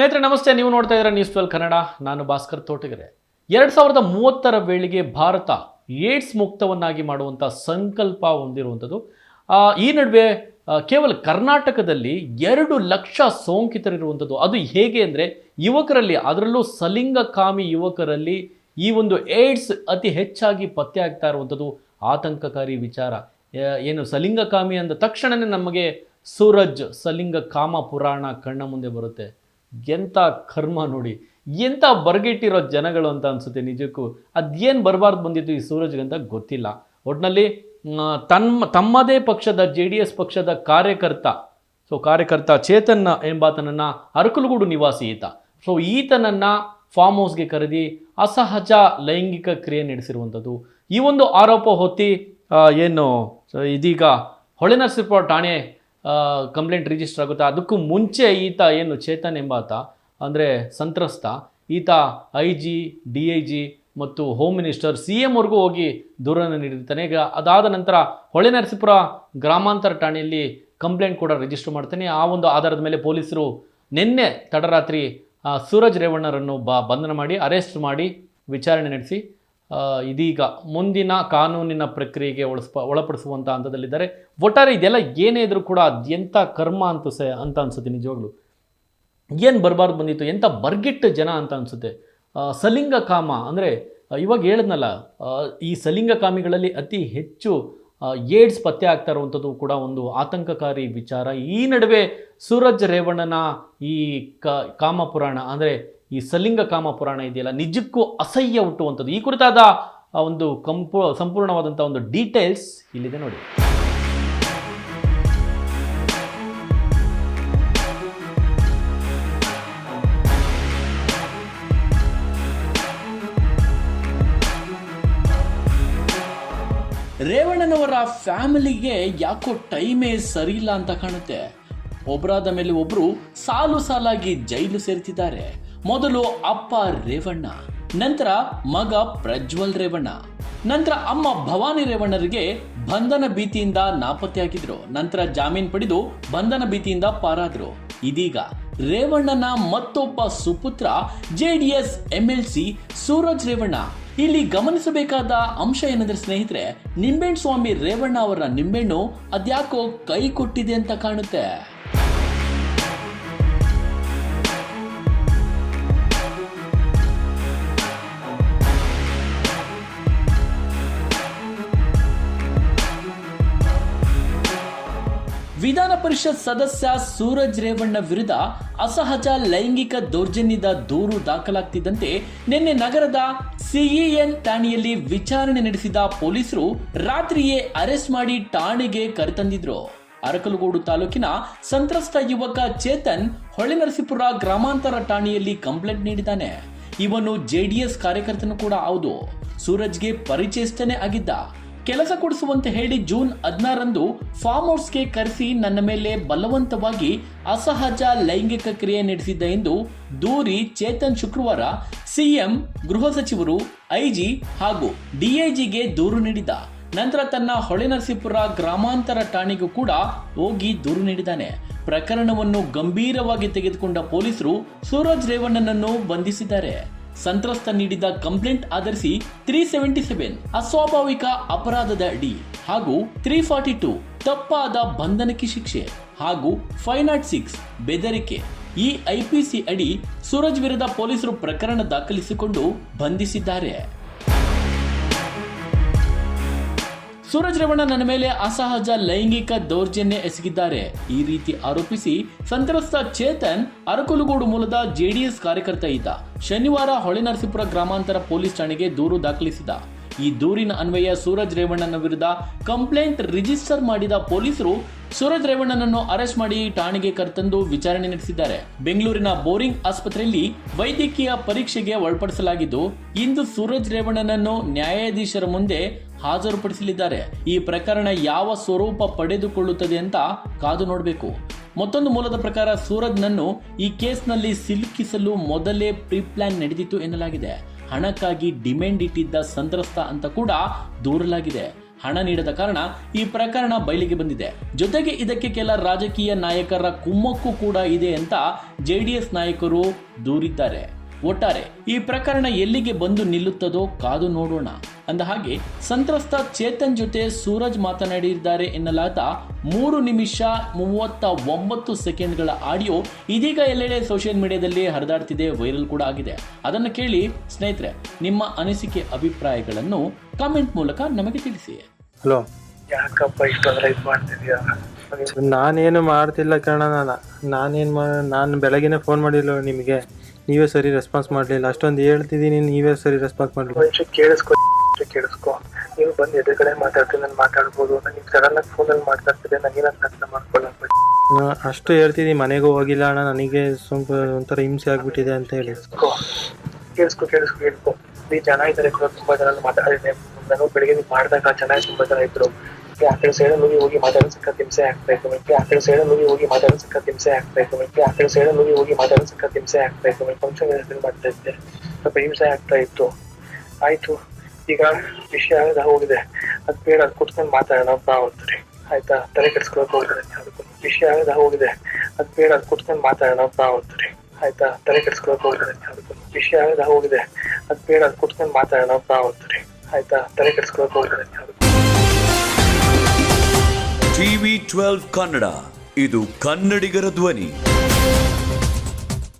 ಸ್ನೇಹಿತರೆ, ನಮಸ್ತೆ. ನೀವು ನೋಡ್ತಾ ಇದ್ದೀರಾ ನ್ಯೂಸ್ ಟ್ವೆಲ್ ಕನ್ನಡ. ನಾನು ಭಾಸ್ಕರ್ ತೋಟಗೆರೆ. ಎರಡು ಸಾವಿರದ ಮೂವತ್ತರ ವೇಳೆಗೆ ಭಾರತ ಏಡ್ಸ್ ಮುಕ್ತವನ್ನಾಗಿ ಮಾಡುವಂಥ ಸಂಕಲ್ಪ ಹೊಂದಿರುವಂಥದ್ದು. ಈ ನಡುವೆ ಕೇವಲ ಕರ್ನಾಟಕದಲ್ಲಿ ಎರಡು ಲಕ್ಷ ಸೋಂಕಿತರಿರುವಂಥದ್ದು. ಅದು ಹೇಗೆ ಅಂದರೆ, ಯುವಕರಲ್ಲಿ, ಅದರಲ್ಲೂ ಸಲಿಂಗಕಾಮಿ ಯುವಕರಲ್ಲಿ ಈ ಒಂದು ಏಡ್ಸ್ ಅತಿ ಹೆಚ್ಚಾಗಿ ಪತ್ತೆ ಆಗ್ತಾ ಇರುವಂಥದ್ದು ಆತಂಕಕಾರಿ ವಿಚಾರ. ಏನು ಸಲಿಂಗಕಾಮಿ ಅಂದ ತಕ್ಷಣವೇ ನಮಗೆ ಸೂರಜ್ ಸಲಿಂಗ ಕಾಮ ಪುರಾಣ ಕಣ್ಣ ಮುಂದೆ ಬರುತ್ತೆ. ಎಂಥ ಕರ್ಮ ನೋಡಿ ಎಂಥ ಬರ್ಗೆಟ್ಟಿರೋ ಜನಗಳು ಅಂತ ಅನಿಸುತ್ತೆ ನಿಜಕ್ಕೂ. ಅದೇನು ಬರಬಾರ್ದು ಬಂದಿತ್ತು ಈ ಸೂರಜ್ಗೆ ಅಂತ ಗೊತ್ತಿಲ್ಲ. ಒಟ್ಟಿನಲ್ಲಿ ತಮ್ಮ ತಮ್ಮದೇ ಪಕ್ಷದ ಜೆ ಡಿ ಎಸ್ ಪಕ್ಷದ ಕಾರ್ಯಕರ್ತ, ಸೊ ಕಾರ್ಯಕರ್ತ ಚೇತನ್ ಎಂಬಾತನನ್ನು ಅರಕಲಗೂಡು ನಿವಾಸಿ ಈತ. ಸೊ ಈತನನ್ನು ಫಾರ್ಮ್ ಹೌಸ್ಗೆ ಕರೆದಿ ಅಸಹಜ ಲೈಂಗಿಕ ಕ್ರಿಯೆ ನಡೆಸಿರುವಂಥದ್ದು. ಈ ಒಂದು ಆರೋಪ ಹೊತ್ತಿ ಏನು, ಇದೀಗ ಹೊಳೆನರಸೀಪುರ ಠಾಣೆ ಕಂಪ್ಲೇಂಟ್ ರಿಜಿಸ್ಟರ್ ಆಗುತ್ತೆ. ಅದಕ್ಕೂ ಮುಂಚೆ ಈತ ಏನು ಚೇತನ್ ಎಂಬಾತ, ಅಂದರೆ ಸಂತ್ರಸ್ತ, ಈತ I G D I G ಮತ್ತು ಹೋಮ್ ಮಿನಿಸ್ಟರ್ ಸಿ ಎಂವರೆಗೂ ಹೋಗಿ ದೂರನ್ನು ನೀಡಿರ್ತಾನೆ. ಈಗ ಅದಾದ ನಂತರ ಹೊಳೆನರಸೀಪುರ ಗ್ರಾಮಾಂತರ ಠಾಣೆಯಲ್ಲಿ ಕಂಪ್ಲೇಂಟ್ ಕೂಡ ರಿಜಿಸ್ಟರ್ ಮಾಡ್ತಾನೆ. ಆ ಒಂದು ಆಧಾರದ ಮೇಲೆ ಪೊಲೀಸರು ನಿನ್ನೆ ತಡರಾತ್ರಿ ಸೂರಜ್ ರೇವಣ್ಣರನ್ನು ಬ, ಬಂಧನ ಮಾಡಿ ಅರೆಸ್ಟ್ ಮಾಡಿ ವಿಚಾರಣೆ ನಡೆಸಿ ಇದೀಗ ಮುಂದಿನ ಕಾನೂನಿನ ಪ್ರಕ್ರಿಯೆಗೆ ಒಳಸ್ಪ ಒಳಪಡಿಸುವಂಥ ಹಂತದಲ್ಲಿದ್ದಾರೆ. ಒಟ್ಟಾರೆ ಇದೆಲ್ಲ ಏನೇ ಇದ್ರೂ ಕೂಡ ಅದೆಂಥ ಕರ್ಮ ಅಂತ ಸ ಅಂತ ಅನಿಸುತ್ತೆ ನಿಜವಾಗ್ಲು. ಏನು ಬರಬಾರ್ದು ಬಂದಿತ್ತು ಎಂಥ ಬರ್ಗಿಟ್ಟ ಜನ ಅಂತ ಅನಿಸುತ್ತೆ. ಸಲಿಂಗ ಕಾಮ ಅಂದರೆ, ಇವಾಗ ಹೇಳಿದ್ನಲ್ಲ ಈ ಸಲಿಂಗ ಕಾಮಿಗಳಲ್ಲಿ ಅತಿ ಹೆಚ್ಚು ಏಡ್ಸ್ ಪತ್ತೆ ಆಗ್ತಾ ಇರುವಂಥದ್ದು ಕೂಡ ಒಂದು ಆತಂಕಕಾರಿ ವಿಚಾರ. ಈ ನಡುವೆ ಸೂರಜ್ ರೇವಣ್ಣನ ಈ ಕಾಮಪುರಾಣ ಕಾಮ ಪುರಾಣ ಅಂದರೆ ಈ ಸಲಿಂಗ ಕಾಮ ಪುರಾಣ ಇದೆಯಲ್ಲ, ನಿಜಕ್ಕೂ ಅಸಹ್ಯ ಹುಟ್ಟುವಂಥದ್ದು. ಈ ಕುರಿತಾದ ಒಂದು ಕಂಪು, ಸಂಪೂರ್ಣವಾದಂಥ ಒಂದು ಡೀಟೇಲ್ಸ್ ಇಲ್ಲಿದೆ ನೋಡಿ. ರೇವಣ್ಣನವರ ಫ್ಯಾಮಿಲಿಗೆ ಯಾಕೋ ಟೈಮೇ ಸರಿಯಿಲ್ಲ ಅಂತ ಕಾಣುತ್ತೆ. ಒಬ್ಬರಾದ ಮೇಲೆ ಒಬ್ಬರು ಸಾಲು ಸಾಲಾಗಿ ಜೈಲು ಸೇರ್ತಿದ್ದಾರೆ. ಮೊದಲು ಅಪ್ಪ ರೇವಣ್ಣ, ನಂತರ ಮಗ ಪ್ರಜ್ವಲ್ ರೇವಣ್ಣ, ನಂತರ ಅಮ್ಮ ಭವಾನಿ ರೇವಣ್ಣರಿಗೆ ಬಂಧನ ಭೀತಿಯಿಂದ ನಾಪತ್ತೆಯಾಗಿದ್ರು. ನಂತರ ಜಾಮೀನು ಪಡೆದು ಬಂಧನ ಭೀತಿಯಿಂದ ಪಾರಾದ್ರು. ಇದೀಗ ರೇವಣ್ಣನ ಮತ್ತೊಬ್ಬ ಸುಪುತ್ರ ಜೆಡಿಎಸ್ ಎಂಎಲ್ಸಿ ಸೂರಜ್ ರೇವಣ್ಣ. ಇಲ್ಲಿ ಗಮನಿಸಬೇಕಾದ ಅಂಶ ಏನಂದ್ರೆ ಸ್ನೇಹಿತರೆ, ನಿಂಬೆಣ್ಣ ಸ್ವಾಮಿ ರೇವಣ್ಣ ಅವರ ನಿಂಬೆಣ್ಣು ಅದ್ಯಾಕೋ ಕೈ ಕೊಟ್ಟಿದೆ ಅಂತ ಕಾಣುತ್ತೆ. ವಿಧಾನ ಪರಿಷತ್ ಸದಸ್ಯ ಸೂರಜ್ ರೇವಣ್ಣ ವಿರುದ್ಧ ಅಸಹಜ ಲೈಂಗಿಕ ದೌರ್ಜನ್ಯದ ದೂರು ದಾಖಲಾಗ್ತಿದ್ದಂತೆ ನಿನ್ನೆ ನಗರದ ಸಿಇಎನ್ ಠಾಣೆಯಲ್ಲಿ ವಿಚಾರಣೆ ನಡೆಸಿದ ಪೊಲೀಸರು ರಾತ್ರಿಯೇ ಅರೆಸ್ಟ್ ಮಾಡಿ ಠಾಣೆಗೆ ಕರೆತಂದಿದ್ರು. ಅರಕಲಗೋಡು ತಾಲೂಕಿನ ಸಂತ್ರಸ್ತ ಯುವಕ ಚೇತನ್ ಹೊಳೆನರಸೀಪುರ ಗ್ರಾಮಾಂತರ ಠಾಣೆಯಲ್ಲಿ ಕಂಪ್ಲೇಂಟ್ ನೀಡಿದ್ದಾನೆ. ಇವನು ಜೆಡಿಎಸ್ ಕಾರ್ಯಕರ್ತನು ಕೂಡ ಹೌದು. ಸೂರಜ್ಗೆ ಪರಿಚಯಸ್ಥನೇ ಆಗಿದ್ದ. ಕೆಲಸ ಕೊಡಿಸುವಂತೆ ಹೇಳಿ ಜೂನ್ ಹದಿನಾರಂದು ಫಾರ್ಮ್ ಹೌಸ್ಗೆ ಕರೆಸಿ ನನ್ನ ಮೇಲೆ ಬಲವಂತವಾಗಿ ಅಸಹಜ ಲೈಂಗಿಕ ಕ್ರಿಯೆ ನಡೆಸಿದ್ದ ಎಂದು ದೂರಿ ಚೇತನ್ ಶುಕ್ರವಾರ ಸಿಎಂ, ಗೃಹ ಸಚಿವರು, ಐಜಿ ಹಾಗೂ ಡಿಐಜಿಗೆ ದೂರು ನೀಡಿದ ನಂತರ ತನ್ನ ಹೊಳೆನರಸೀಪುರ ಗ್ರಾಮಾಂತರ ಠಾಣೆಗೂ ಕೂಡ ಹೋಗಿ ದೂರು ನೀಡಿದ್ದಾನೆ. ಪ್ರಕರಣವನ್ನು ಗಂಭೀರವಾಗಿ ತೆಗೆದುಕೊಂಡ ಪೊಲೀಸರು ಸೂರಜ್ ರೇವಣ್ಣನನ್ನು ಬಂಧಿಸಿದ್ದಾರೆ. ಸಂತ್ರಸ್ತ ನೀಡಿದ ಕಂಪ್ಲೇಂಟ್ ಆಧರಿಸಿ ತ್ರೀ ಸೆವೆಂಟಿ ಸೆವೆನ್ ಅಸ್ವಾಭಾವಿಕ ಅಪರಾಧದ ಅಡಿ ಹಾಗೂ ತ್ರೀ ಫಾರ್ಟಿ ಟು ತಪ್ಪಾದ ಬಂಧನಕ್ಕೆ ಶಿಕ್ಷೆ ಹಾಗೂ ಫೈವ್ ನಾಟ್ ಸಿಕ್ಸ್ ಬೆದರಿಕೆ. ಈ ಐಪಿಸಿ ಅಡಿ ಸೂರಜ್ ವಿರುದ್ಧ ಪೊಲೀಸರು ಪ್ರಕರಣ ದಾಖಲಿಸಿಕೊಂಡು ಬಂಧಿಸಿದ್ದಾರೆ. ಸೂರಜ್ ರೇವಣ್ಣ ನನ್ನ ಮೇಲೆ ಅಸಹಜ ಲೈಂಗಿಕ ದೌರ್ಜನ್ಯ ಎಸಗಿದ್ದಾರೆ. ಈ ರೀತಿ ಆರೋಪಿಸಿ ಸಂತ್ರಸ್ತ ಚೇತನ್ ಅರಕಲಗೂಡು ಮೂಲದ ಜೆಡಿಎಸ್ ಕಾರ್ಯಕರ್ತ ಇದ್ದ. ಶನಿವಾರ ಹೊಳೆನರಸೀಪುರ ಗ್ರಾಮಾಂತರ ಪೊಲೀಸ್ ಠಾಣೆಗೆ ದೂರು ದಾಖಲಿಸಿದ. ಈ ದೂರಿನ ಅನ್ವಯ ಸೂರಜ್ ರೇವಣ್ಣನ ವಿರುದ್ಧ ಕಂಪ್ಲೇಂಟ್ ರಿಜಿಸ್ಟರ್ ಮಾಡಿದ ಪೊಲೀಸರು ಸೂರಜ್ ರೇವಣ್ಣನನ್ನು ಅರೆಸ್ಟ್ ಮಾಡಿ ಠಾಣೆಗೆ ಕರೆತಂದು ವಿಚಾರಣೆ ನಡೆಸಿದ್ದಾರೆ. ಬೆಂಗಳೂರಿನ ಬೋರಿಂಗ್ ಆಸ್ಪತ್ರೆಯಲ್ಲಿ ವೈದ್ಯಕೀಯ ಪರೀಕ್ಷೆಗೆ ಒಳಪಡಿಸಲಾಗಿದ್ದು, ಇಂದು ಸೂರಜ್ ರೇವಣ್ಣನನ್ನು ನ್ಯಾಯಾಧೀಶರ ಮುಂದೆ ಹಾಜರುಪಡಿಸಲಿದ್ದಾರೆ. ಈ ಪ್ರಕರಣ ಯಾವ ಸ್ವರೂಪ ಪಡೆದುಕೊಳ್ಳುತ್ತದೆ ಅಂತ ಕಾದು ನೋಡಬೇಕು. ಮತ್ತೊಂದು ಮೂಲದ ಪ್ರಕಾರ ಸೂರಜ್ನನ್ನು ಈ ಕೇಸ್ನಲ್ಲಿ ಸಿಲುಕಿಸಲು ಮೊದಲೇ ಪ್ರೀ ಪ್ಲಾನ್ ನಡೆದಿತ್ತು ಎನ್ನಲಾಗಿದೆ. ಹಣಕ್ಕಾಗಿ ಡಿಮ್ಯಾಂಡ್ ಇಟ್ಟಿದ್ದ ಸಂತ್ರಸ್ತ ಅಂತ ಕೂಡ ದೂರಲಾಗಿದೆ. ಹಣ ನೀಡದ ಕಾರಣ ಈ ಪ್ರಕರಣ ಬಯಲಿಗೆ ಬಂದಿದೆ. ಜೊತೆಗೆ ಇದಕ್ಕೆ ಕೆಲ ರಾಜಕೀಯ ನಾಯಕರ ಕುಮ್ಮಕ್ಕು ಕೂಡ ಇದೆ ಅಂತ ಜೆಡಿಎಸ್ ನಾಯಕರು ದೂರಿದ್ದಾರೆ. ಒಟ್ಟಾರೆ ಈ ಪ್ರಕರಣ ಎಲ್ಲಿಗೆ ಬಂದು ನಿಲ್ಲುತ್ತದೋ ಕಾದು ನೋಡೋಣ. ಅಂದ ಹಾಗೆ ಸಂತ್ರಸ್ತ ಚೇತನ್ ಜೊತೆ ಸೂರಜ್ ಮಾತನಾಡಿದ್ದಾರೆ ಎನ್ನಲಾದ ಮೂರು ನಿಮಿಷ ಮೂವತ್ತ ಒಂಬತ್ತು ಸೆಕೆಂಡ್ಗಳ ಆಡಿಯೋ ಇದೀಗ ಎಲ್ಲೆಡೆ ಸೋಷಿಯಲ್ ಮೀಡಿಯಾದಲ್ಲಿ ಹರಿದಾಡ್ತಿದೆ ವೈರಲ್ ಕೂಡ ಆಗಿದೆ. ಅದನ್ನು ಕೇಳಿ ಸ್ನೇಹಿತರೆ ನಿಮ್ಮ ಅನಿಸಿಕೆ ಅಭಿಪ್ರಾಯಗಳನ್ನು ಕಾಮೆಂಟ್ ಮೂಲಕ ನಮಗೆ ತಿಳಿಸಿ. ಹಲೋ. ಯಾಕಪ್ಪ ಇಷ್ಟೊಂದ್ರೆ ಇದು ಮಾಡ್ತಿದ್ಯಾ ನಾನೇನು ಮಾಡ್ತಿಲ್ಲ ಕಣ ನಾನು ನಾನೇನು ಮಾ ನಾನು ಬೆಳಗ್ಗೆ ಫೋನ್ ಮಾಡಿಲ್ಲ ನಿಮಗೆ. ನೀವೇ ಸರಿ ರೆಸ್ಪಾನ್ಸ್ ಮಾಡಲಿಲ್ಲ. ಅಷ್ಟೊಂದು ಹೇಳ್ತಿದ್ದೀನಿ ನೀವೇ ಸರಿ ರೆಸ್ಪಾನ್ಸ್ ಮಾಡಲಿಲ್ಲ. ಕೇಳಿಸ್ಕೊ ಕೇಳಿಸ್ಕೊ. ನೀವು ಬಂದು ಎದುರುಗಡೆ ಮಾತಾಡ್ತೀನಿ ನಾನು ಮಾತಾಡ್ಬೋದು. ನೀವು ಸಡನ್ ಆಗಿ ಫೋನಲ್ಲಿ ಮಾತಾಡ್ತಿದ್ರೆ ನನಗೇನಂತ ಅರ್ಥ ಮಾಡ್ಕೊಳ್ಳೋದು ಅಷ್ಟು ಹೇಳ್ತಿದ್ದೀನಿ ಮನೆಗೂ ಹೋಗಿಲ್ಲ ಅಣ್ಣ ನನಗೆ ಸ್ವಲ್ಪ ಒಂಥರ ಹಿಂಸೆ ಆಗ್ಬಿಟ್ಟಿದೆ ಅಂತ ಹೇಳಿ. ಕೇಳಿಸ್ಕೊ. ಕೇಳಿಸ್ಕೊ ಕೇಳಿಸ್ಕೊ ಈ ಜನ ಇದ್ದಾರೆ ಕೂಡ ತುಂಬಾ ಜನ ಮಾತಾಡಿದ್ದೆ. ನಾನು ಬೆಳಿಗ್ಗೆ ನೀವು ಮಾಡಿದಾಗ ಚೆನ್ನಾಗಿ ತುಂಬಾ ಜನ ಇದ್ರು. ಆ ಕಡೆ ಸೈಡ್ ಹೋಗಿ ಹೋಗಿ ಮಾತಾಡೋ ಸಿಕ್ಕ ಹಿಂಸೆ ಆಗ್ತಾ ಇತ್ತು. ಮತ್ತೆ ಆ ಕಡೆ ಸೈಡ್ ಹೋಗಿ ಹೋಗಿ ಮಾತಾಡೋ ಸಕ್ಕ ಹಿಂಸೆ ಆಗ್ತಾ ಇತ್ತು. ಮತ್ತೆ ಆ ಕಡೆ ಸೈಡ್ ಹೋಗಿ ಹೋಗಿ ಮಾತಾಡೋ ಸಿಕ್ಕ ಹಿಂಸೆ ಆಗ್ತಾ ಇತ್ತು. ಮತ್ತೆ ಫಂಕ್ಷನ್ ಮಾಡ್ತಾ ಇದ್ದೆ. ಸ್ವಲ್ಪ ಹಿಂಸೆ ಆಗ್ತಾ ಇತ್ತು. ಆಯ್ತು. ಈಗ ವಿಷಯ ಹೋಗಿದೆ. ಅದ್ ಬೇಡ ಕುತ್ಕೊಂಡು ಮಾತಾಡೋಣ ಅಂತ ಹೋಗ್ತಾರೆ ಆಯ್ತಾ? ತಲೆ ಕೆಡ್ಸ್ಕೊಳಕ್ ಹೋಗ್ತಾರೆ ಅದಕ್ಕೂ. ವಿಷಯ ಹೋಗಿದೆ. ಅದ್ ಬೇಡ ಕುತ್ಕೊಂಡು ಮಾತಾಡೋಣ ಅಂತ ಹೋಗ್ತಾರೆ ಆಯ್ತಾ? ತಲೆ ಕೆಡ್ಸ್ಕೊಳಕ್ ಅದಕ್ಕೂ. ವಿಷಯ ಆಗ ಹೋಗಿದೆ. ಅದ್ ಬೇಡ ಕುತ್ಕೊಂಡು ಮಾತಾಡೋಣ ಅಂತ ಹೋಗ್ತಾರೆ ಆಯ್ತಾ? ತಲೆ ಕೆಡ್ಸ್ಕೊಳಕ್ ಅದಕ್ಕೂ. TV twelve Kannada. ಇದು ಕನ್ನಡಿಗರ ಧ್ವನಿ.